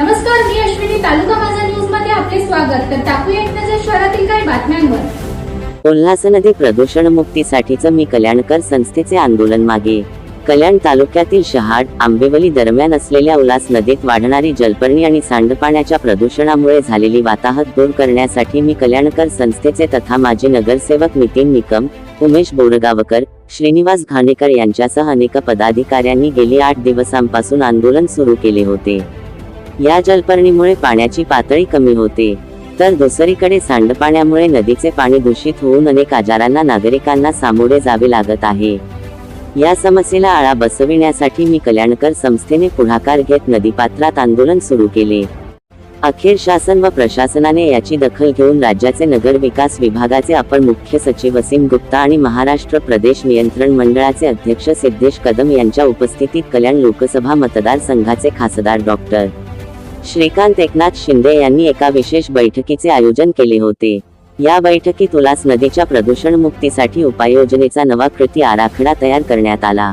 नमस्कार मी अश्विनी तालुका माझा न्यूजमध्ये आपले स्वागत. तर टाकूया एक नजर शहरातील काही बातम्यांवर. कोल्हास नदी प्रदूषण मुक्तीसाठीचं मी कल्याणकर संस्थेचे आंदोलन मागे. कल्याण तालुक्यातील शहाड आंबेवली दरम्यान असलेल्या उल्हास नदीत वाढणारी जलपर्णी आणि सांडपाण्याच्या प्रदूषणामुळे झालेली वाताहत दूर करण्यासाठी मी कल्याणकर संस्थेचे तथा माजी नगरसेवक नितीन निकम उमेश बोरगावकर श्रीनिवास घाणेकर यांच्यासह अनेक पदाधिकाऱ्यांनी गेली आठ दिवसांपासून आंदोलन सुरू केले होते. या जलपर्णीमुळे पाण्याची पातळी कमी होते. तर दुसरीकडे सांडपाण्यामुळे नदीचे पाणी दूषित होऊन अनेक आजारांना नागरिकांना सामोरे जावे लागत आहे. या समस्येला आळा बसविण्यासाठी मी कल्याणकर संस्थेने पुढाकार घेत नदीपात्रात आंदोलन सुरू केले. अखेर शासन व प्रशासनाने याची दखल घेऊन राज्याचे नगर विकास विभागाचे अपर मुख्य सचिव वसीम गुप्ता आणि महाराष्ट्र प्रदेश नियंत्रण मंडळाचे अध्यक्ष सिद्धेश कदम यांच्या उपस्थितीत कल्याण लोकसभा मतदारसंघाचे खासदार डॉक्टर श्रीकांत एकनाथ शिंदे यांनी एका विशेष बैठकीचे आयोजन केले होते. या बैठकीत उलास नदीच्या प्रदूषण मुक्तीसाठी उपाययोजनेचा नवा कृती आराखडा तयार करण्यात आला.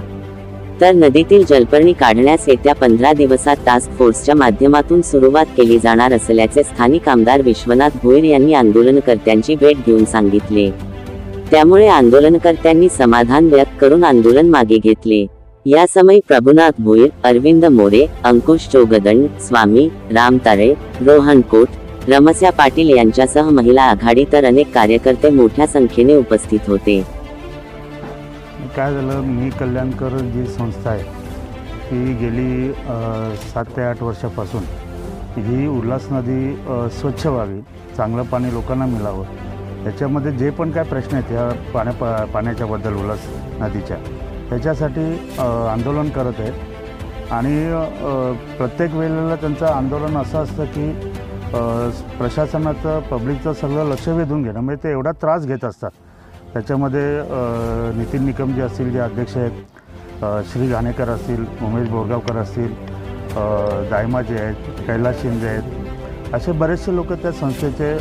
तर नदीतील जलपर्णी काढण्यास येत्या पंधरा दिवसात टास्क फोर्सच्या माध्यमातून सुरुवात केली जाणार असल्याचे स्थानिक आमदार विश्वनाथ भोईर यांनी आंदोलनकर्त्यांची भेट घेऊन सांगितले. त्यामुळे आंदोलनकर्त्यांनी समाधान व्यक्त करून आंदोलन मागे घेतले. या समय प्रभुनाथ भुईर अरविंद मोरे अंकुश चोगदंड स्वामी राम तारे रोहन कोट रमस्या पाटील यांच्यासह महिला आघाडी तर अनेक कार्यकर्ते मोठ्या संख्येने उपस्थित होते. काय झालं मी कल्याणकर जी संस्था आहे ती गेली सात ते आठ वर्षापासून. ही उल्हास नदी स्वच्छ व्हावी चांगलं पाणी लोकांना मिळावं त्याच्यामध्ये जे पण काय प्रश्न आहेत या पाण्या पा पाण्याच्याबद्दल उल्हास नदीच्या त्याच्यासाठी आंदोलन करत आहेत. आणि प्रत्येक वेळेला त्यांचं आंदोलन असं असतं की प्रशासनाचं पब्लिकचं सगळं लक्ष वेधून घेणं. म्हणजे ते एवढा त्रास घेत असतात. त्याच्यामध्ये नितीन निकम जे असतील जे अध्यक्ष आहेत श्री घाणेकर असतील उमेश बोरगावकर असतील दायमा जे आहेत कैलास शिंदे आहेत असे बरेचसे लोक त्या संस्थेचे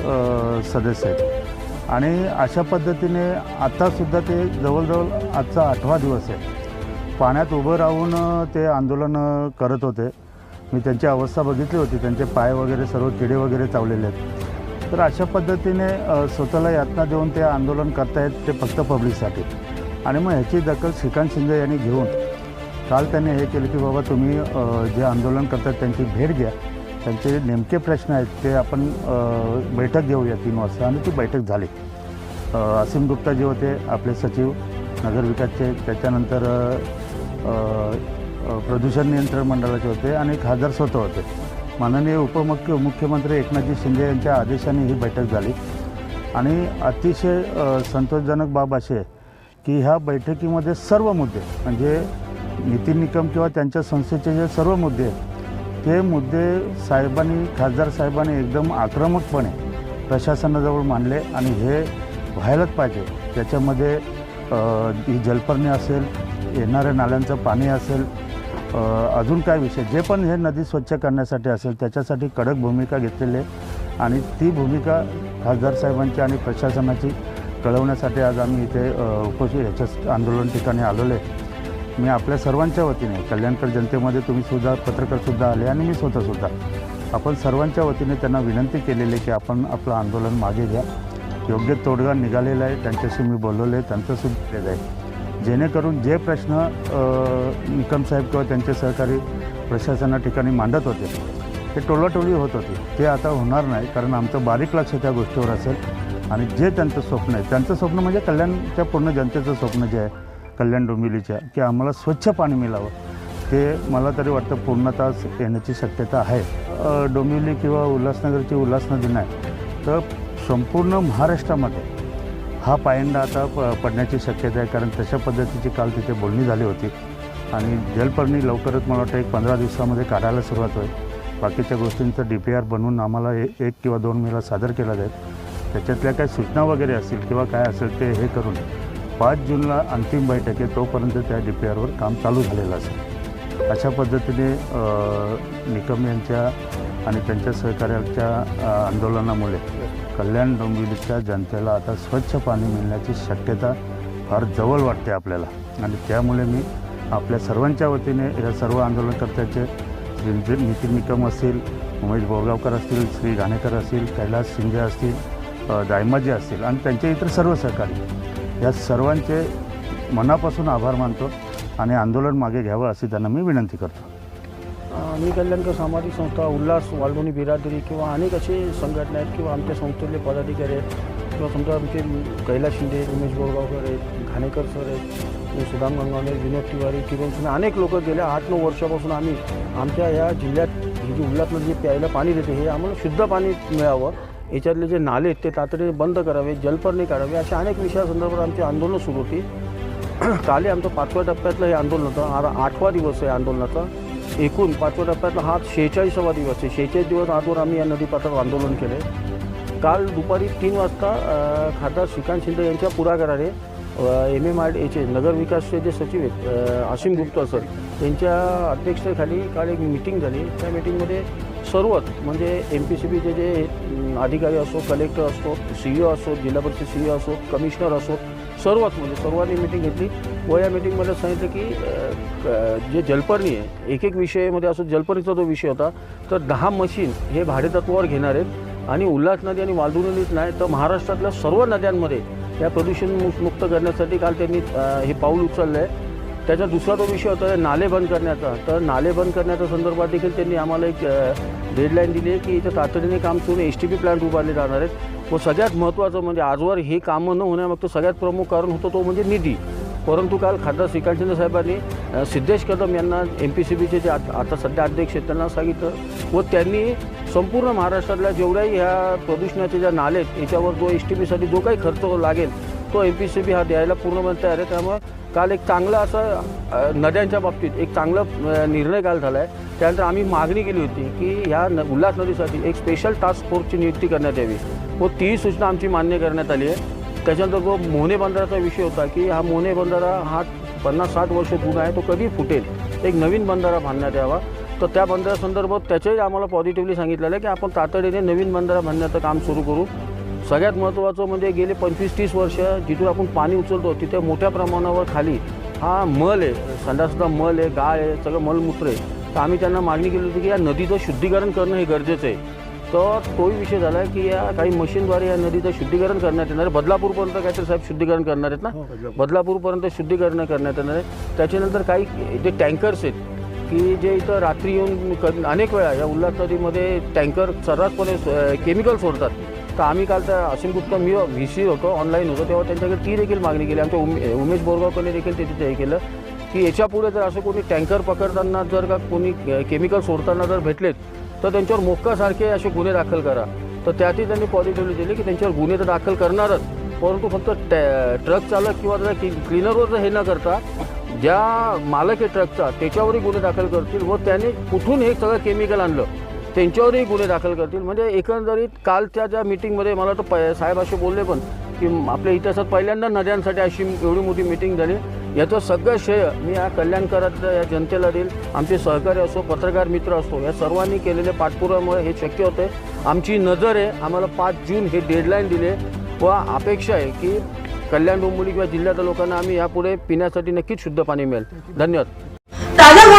सदस्य आहेत. आणि अशा पद्धतीने आत्तासुद्धा ते जवळजवळ आजचा आठवा दिवस आहे. पाण्यात उभं राहून ते आंदोलन करत होते. मी त्यांची अवस्था बघितली होती. त्यांचे पाय वगैरे सर्व किडे वगैरे चावलेले आहेत. तर अशा पद्धतीने स्वतःला यातना देऊन ते आंदोलन करतायत ते फक्त पब्लिकसाठी. आणि मग ह्याची दखल श्रीकांत शिंदे यांनी घेऊन काल त्यांनी हे केलं की बाबा तुम्ही जे आंदोलन करतात त्यांची भेट घ्या. त्यांचे नेमके प्रश्न आहेत ते आपण बैठक घेऊया तीन वाजता. आणि ती बैठक झाली. असीम गुप्ता जे होते आपले सचिव नगरविकासचे त्याच्यानंतर प्रदूषण नियंत्रण मंडळाचे होते आणि खासदार स्वतः होते. माननीय उपमुख्य मुख्यमंत्री एकनाथजी शिंदे यांच्या आदेशाने ही बैठक झाली. आणि अतिशय संतोषजनक बाब अशी आहे की ह्या बैठकीमध्ये सर्व मुद्दे म्हणजे नितीन निकम किंवा त्यांच्या संस्थेचे जे सर्व मुद्दे आहेत हे मुद्दे साहेबांनी खासदार साहेबांनी एकदम आक्रमकपणे प्रशासनाजवळ मांडले आणि हे व्हायलाच पाहिजे. त्याच्यामध्ये ही जलपर्णी असेल येणाऱ्या नाल्यांचं पाणी असेल अजून काय विषय? जे पण हे नदी स्वच्छ करण्यासाठी असेल त्याच्यासाठी कडक भूमिका घेतलेली आहे. आणि ती भूमिका खासदार साहेबांची आणि प्रशासनाची कळवण्यासाठी आज आम्ही इथे उपस्थित ह्याच्या आंदोलन ठिकाणी आलेलो आहे. मी आपल्या सर्वांच्या वतीने कल्याणकर जनतेमध्ये तुम्ही सुद्धा पत्रकारसुद्धा आले आणि मी स्वतःसुद्धा आपण सर्वांच्या वतीने त्यांना विनंती केलेली आहे की आपण आपलं आंदोलन मागे घ्या. योग्य तोडगा निघालेला आहे त्यांच्याशी मी बोलवलं आहे त्यांचंसुद्धा केलेलं आहे. जेणेकरून जे प्रश्न अ, निकम साहेब किंवा त्यांचे सहकारी प्रशासना ठिकाणी मांडत होते ते टोलाटोली होत होती. ते आता होणार नाही कारण आमचं बारीक लक्ष त्या गोष्टीवर असेल. आणि जे त्यांचं स्वप्न आहे त्यांचं स्वप्न म्हणजे कल्याणच्या पूर्ण जनतेचं स्वप्न जे आहे कल्याण डोंबिवलीच्या की आम्हाला स्वच्छ पाणी मिळावं ते मला तरी वाटतं पूर्णतः येण्याची शक्यता आहे. डोंबिवली किंवा उल्हासनगरची उल्हासनदीन आहे नाही तर संपूर्ण महाराष्ट्रामध्ये हा पायंडा आता प पडण्याची शक्यता आहे कारण तशा पद्धतीची काल तिथे बोलणी झाली होती. आणि जलपर्णी लवकरच मला वाटतं एक पंधरा दिवसामध्ये काढायला सुरुवात होईल. बाकीच्या गोष्टींचं डी पी आर बनवून आम्हाला एक किंवा दोन मेला सादर केला जाईल. त्याच्यातल्या काही सूचना वगैरे असतील किंवा काय असेल ते हे करून पाच जूनला अंतिम बैठक आहे तोपर्यंत त्या डी पी आरवर काम चालू झालेलं असेल. अशा पद्धतीने निकम यांच्या आणि त्यांच्या सहकार्याच्या आंदोलनामुळे कल्याण डोंबिवलीच्या जनतेला आता स्वच्छ पाणी मिळण्याची शक्यता फार जवळ वाटते आपल्याला. आणि त्यामुळे मी आपल्या सर्वांच्या वतीने या सर्व आंदोलनकर्त्याचे श्री नितीन निकम असतील उमेश बोरगावकर असतील श्री घाणेकर असतील कैलास शिंदे असतील दायमाजी असतील आणि त्यांचे इतर सर्व सहकारी या सर्वांचे मनापासून आभार मानतो आणि आंदोलन मागे घ्यावं अशी त्यांना मी विनंती करतो. मी कल्याणकर सामाजिक संस्था उल्हास वालडोणी बिरादरी किंवा अनेक असे संघटना आहेत किंवा आमच्या संस्थेतले पदाधिकारी आहेत. किंवा समजा आमचे कैलास शिंदे उमेश बोरगावकर आहेत घाणेकर सर आहेत सुदाम गंगावले विनोद तिवारी किरण सिन्हा अनेक लोक गेल्या आठ नऊ वर्षापासून आम्ही आमच्या या जिल्ह्यात ही जी उल्हासमध्ये जे प्यायला पाणी देते हे आम्हाला शुद्ध पाणी मिळावं. याच्यातले जे नाले आहेत ते तातडीने बंद करावे जलपर्णी काढावे अशा अनेक विषयासंदर्भात आमची आंदोलनं सुरू होती. काल आमचं पाचव्या टप्प्यातलं हे आंदोलन होतं. आता आठवा दिवस आहे आंदोलनाचा. एकूण पाचव्या टप्प्यातला हा शेहेचाळीसावा दिवस आहे. शेहेचाळीस दिवस आजवर आम्ही या नदीपात्रावर आंदोलन केलं काल दुपारी तीन वाजता खासदार श्रीकांत शिंदे यांच्या पुढाकाराने एम एम आर डीचे नगरविकासचे जे सचिव आहेत आशिम गुप्ता सर त्यांच्या अध्यक्षतेखाली काल एक मिटिंग झाली. त्या मिटिंगमध्ये सर्वच म्हणजे एम पी सी बीचे जे अधिकारी असो कलेक्टर असो सी ओ असो जिल्हा परिषद सी ओ असो कमिशनर असो सर्वच म्हणजे सर्वांनी मिटिंग घेतली. व या मिटिंगमध्ये सांगितलं की जे जलपर्णी आहे एक एक विषयामध्ये असो जलपर्णीचा जो विषय होता तर दहा मशीन हे भाडेतत्वावर घेणार आहेत. आणि उल्हास नदी आणि वालदू नाही तर महाराष्ट्रातल्या सर्व नद्यांमध्ये या प्रदूषण मुक्त करण्यासाठी काल त्यांनी हे पाऊल उचललं आहे त्याचा दुसरा तो विषय होता नाले बंद करण्याचा. तर नाले बंद करण्याच्या संदर्भात देखील त्यांनी आम्हाला एक डेडलाईन दिली आहे की इथं तातडीने काम सुरू एस टी पी प्लांट उभारले जाणार आहेत. व सगळ्यात महत्त्वाचं म्हणजे आजवर हे कामं न होण्यामागचं सगळ्यात प्रमुख कारण होतं तो म्हणजे निधी. परंतु काल खासदार श्रीकांत शिंदे साहेबांनी सिद्धेश कदम यांना एम पी सी बीचे जे आता सध्या अध्यक्ष आहेत त्यांना सांगितलं. व त्यांनी संपूर्ण महाराष्ट्रातल्या जेवढ्याही ह्या प्रदूषणाचे ज्या नाले आहेत याच्यावर जो एस टी बीसाठी जो काही खर्च लागेल तो एम पी सी बी हा द्यायला पूर्णपणे तयार आहे. त्यामुळे काल एक चांगला असं नद्यांच्या बाबतीत एक चांगला निर्णय काल झाला आहे त्यानंतर आम्ही मागणी केली होती की ह्या न उल्हास नदीसाठी एक स्पेशल टास्क फोर्सची नियुक्ती करण्यात यावी. व तीही सूचना आमची मान्य करण्यात आली आहे. त्याच्यानंतर जो मोहने बंधाराचा विषय होता की हा मोहने बंधारा हा पन्नास साठ वर्ष जुना आहे तो कधी फुटेल? एक नवीन बंधारा बांधण्यात यावा. तर त्या बंधारासंदर्भात त्याच्याही आम्हाला पॉझिटिव्हली सांगितलेलं आहे की आपण तातडीने नवीन बंधारा बांधण्याचं काम सुरू करू. सगळ्यात महत्त्वाचं म्हणजे गेले पंचवीस तीस वर्ष जिथून आपण पाणी उचलतो तिथे मोठ्या प्रमाणावर खाली हा मल आहे. संडासचा मल आहे गाळ आहे सगळं मलमूत्र आहे. तर आम्ही त्यांना मागणी केली होती की या नदीचं शुद्धीकरण करणं हे गरजेचं आहे. तर तोही विषय झाला आहे की या काही मशीनद्वारे या नदीचं शुद्धीकरण करण्यात येणार आहे. बदलापूरपर्यंत काहीतरी साहेब शुद्धीकरण करणार आहेत ना? बदलापूरपर्यंत शुद्धीकरण करण्यात येणार आहे. त्याच्यानंतर काही जे टँकर्स आहेत की जे इथं रात्री येऊन अनेक वेळा या उल्हास नदीमध्ये टँकर सर्रासपणे केमिकल सोडतात. तर आम्ही काल तर अश्विन गुप्ता मी व्ही सी होतो ऑनलाईन होतो तेव्हा त्यांच्याकडे ती देखील मागणी केली. आमच्या उमे उमेश बोरगावकरने देखील ते तिथे हे केलं की याच्यापुढे जर असं कोणी टँकर पकडताना जर का कोणी केमिकल सोडताना जर भेटलेत तर त्यांच्यावर मोक्कासारखे असे गुन्हे दाखल करा. तर त्यातही त्यांनी पॉझिटिव्हली दिली की त्यांच्यावर गुन्हे तर दाखल करणारच. परंतु फक्त टॅ- ट्रक चालक किंवा जर क्ली- क्लीनरवर जर हे न करता ज्या मालक आहे ट्रकचा त्याच्यावरही गुन्हे दाखल करतील व त्याने कुठून हे सगळं केमिकल आणलं? त्यांच्यावरही गुन्हे दाखल करतील. म्हणजे एकंदरीत कालच्या ज्या मिटिंगमध्ये मला तर प साहेब असे बोलले पण की आपल्या इतिहासात पहिल्यांदा नद्यांसाठी अशी एवढी मोठी मिटिंग झाली. याचं सगळं श्रेय मी या कल्याणकारातल्या या जनतेला देईल. आमचे सहकारी असो पत्रकार मित्र असो या सर्वांनी केलेल्या पाठपुरामुळे हे शक्य होते. आमची नजर आहे आम्हाला पाच जून हे डेडलाईन दिले व अपेक्षा आहे की कल्याण डोंबिवली किंवा जिल्ह्यातल्या लोकांना आम्ही यापुढे पिण्यासाठी नक्कीच शुद्ध पाणी मिळेल. धन्यवाद.